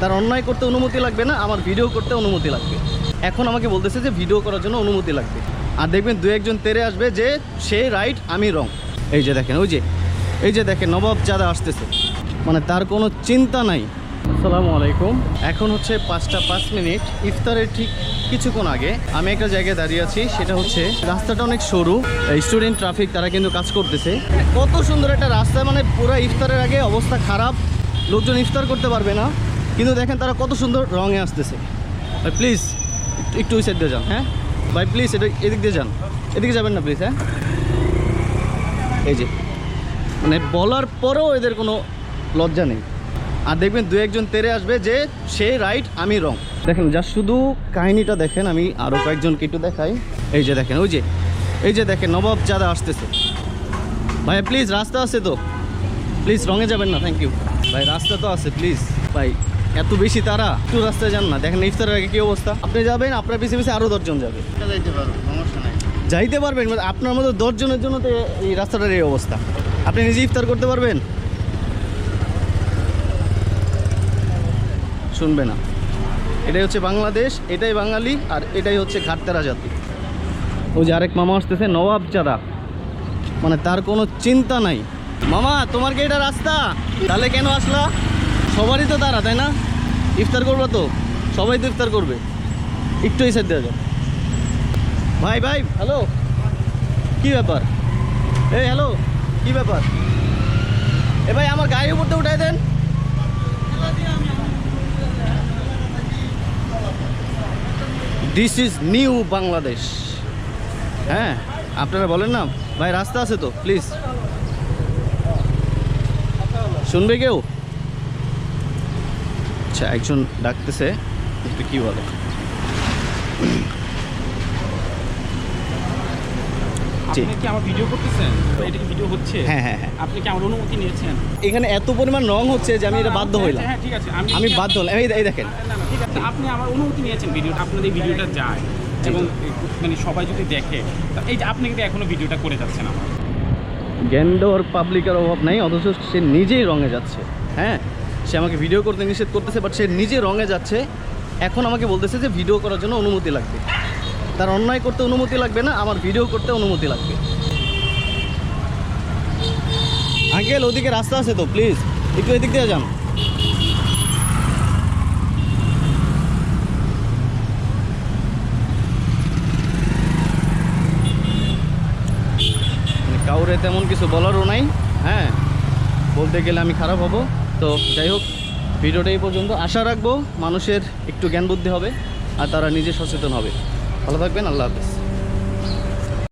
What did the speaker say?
তার অন্যায় করতে অনুমতি লাগবে না, আমার ভিডিও করতে অনুমতি লাগবে। এখন আমাকে বলতেছে যে ভিডিও করার জন্য অনুমতি লাগবে। আর দেখবেন দু একজন তেরে আসবে যে, সে রাইট আমি রং এই যে দেখেন, ওই যে, এই যে দেখেন, নবাব জাদা আসতেছে। মানে তার কোনো চিন্তা নাই। আসসালামু আলাইকুম। এখন হচ্ছে পাঁচটা পাঁচ মিনিট। ইফতারের ঠিক কিছুক্ষণ আগে আমি একটা জায়গায় দাঁড়িয়ে আছি, সেটা হচ্ছে রাস্তাটা অনেক সরু। স্টুডেন্ট ট্রাফিক তারা কিন্তু কাজ করতেছে। কত সুন্দর একটা রাস্তা মানে পুরো ইফতারের আগে অবস্থা খারাপ। লোকজন ইফতার করতে পারবে না। কিন্তু দেখেন তারা কত সুন্দর রঙে আসতেছে। ভাই প্লিজ একটু ওই সাইড দিয়ে যান হ্যাঁ? ভাই প্লিজ এটা এদিক দিয়ে যান। এদিকে যাবেন না প্লিজ হ্যাঁ? এই যে মানে বলার পরেও এদের কোনো লজ্জা নেই। আর দেখবেন দু একজন তেরে আসবে যে, সে রাইট আমি রং দেখেন, যা শুধু কাহিনিটা দেখেন, আমি আরও কয়েকজনকে একটু দেখাই। এই যে দেখেন, ওই যে, এই যে দেখেন, নবাব জাদা আসতেছে। ভাই প্লিজ রাস্তা আছে তো। প্লিজ রঙে যাবেন না থ্যাংক ইউ ভাই, রাস্তা তো আছে প্লিজ ভাই এত বেশি তারা? একটু রাস্তায় যান না। দেখেন ইফতারের আগে কী অবস্থা? আপনি যাবেন আপনার পিছিয়ে পিছিয়ে আরও দশজন যাবে। যাইতে পারো সমস্যা নাই। যাইতে পারবেন মানে আপনার মতো দশজনের জন্য তো এই রাস্তাটার এই অবস্থা। আপনি নিজে ইফতার করতে পারবেন? শুনবে না। এটাই হচ্ছে বাংলাদেশ এটাই বাঙালি আর এটাই হচ্ছে ঘাটতেরা জাতি। ওই যে আরেক মামা আসতেছে নবাব চাঁদা। মানে তার কোনো চিন্তা নাই। মামা তোমার কি এটা রাস্তা? তাহলে কেন আসলা? সবারই তো তারা, তাই না? ইফতার করব তো, সবাই তো ইফতার করবে। একটু এই সাইড দেওয়া ভাই ভাই হ্যালো কি ব্যাপার? এই হ্যালো কি ব্যাপার? এ ভাই, আমার গাড়ির উপরতে উঠাই দেন। দিস ইজ নিউ বাংলাদেশ হ্যাঁ আপনারা বলেন না। ভাই, রাস্তা আছে তো প্লিজ শুনবে কেউ? আচ্ছা একজন ডাকতেছে একটু কি বলে? জি। আপনি কি আমার ভিডিও করতেছেন? এটা ভিডিও হচ্ছে? হ্যাঁ হ্যাঁ হ্যাঁ। আপনি কি আমার অনুমতি নিয়েছেন? এখানে এত পরিমাণ রং হচ্ছে যে আমি এটা বাধ্য হইলাম। হ্যাঁ ঠিক আছে। আমি বাধ্য হলাম। এই এই দেখেন। আপনি আমার অনুমতি নিয়েছেন ভিডিওটা এই ভিডিওটা যায়। এবং মানে সবাই যদি দেখে এই যে আপনি কিন্তু এখনও ভিডিওটা করে যাচ্ছেন আমার। গ্যান্ডোর পাবলিকের অভাব নাই অথচ সে নিজেই রঙে যাচ্ছে। হ্যাঁ? সে আমাকে ভিডিও করতে নিষেধ করতেছে বাট সে নিজে রঙে যাচ্ছে। এখন আমাকে বলতেছে যে ভিডিও করার জন্য অনুমতি লাগবে। তার অন্যায় করতে অনুমতি লাগবে না, আমার ভিডিও করতে অনুমতি লাগবে। আঙ্কেল, ওদিকে রাস্তা আছে তো প্লিজ একটু এদিক দিয়ে যান। মানে কাউরে তেমন কিছু বলারও নাই হ্যাঁ? বলতে গেলে আমি খারাপ হব। তো যাই হোক, ভিডিওটা এই পর্যন্ত। আশা রাখব মানুষের একটু জ্ঞান বুদ্ধি হবে আর তারা নিজে সচেতন হবে। ভালো থাকবেন, আল্লাহ হাফেজ।